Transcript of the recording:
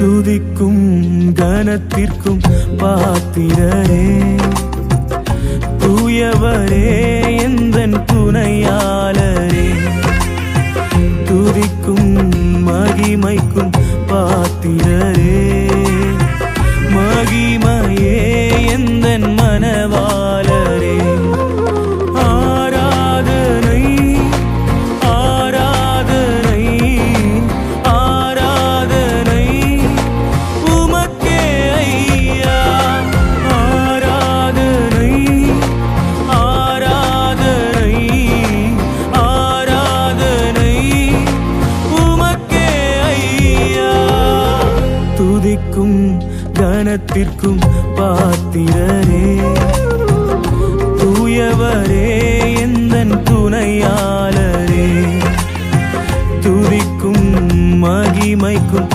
துதிக்கும் கனத்திற்கும் பாத்திரரே. தூயவரே எந்தன் துணையாளரே. துதிக்கும் மகிமைக்கும் பாத்திரரே. மகிமையே எந்தன் மனவா துதிக்கும் கனத்திற்கும் பாத்திரரே. தூயவரே எந்தன் துணையாளரே. துதிக்கும் மகிமைக்கும்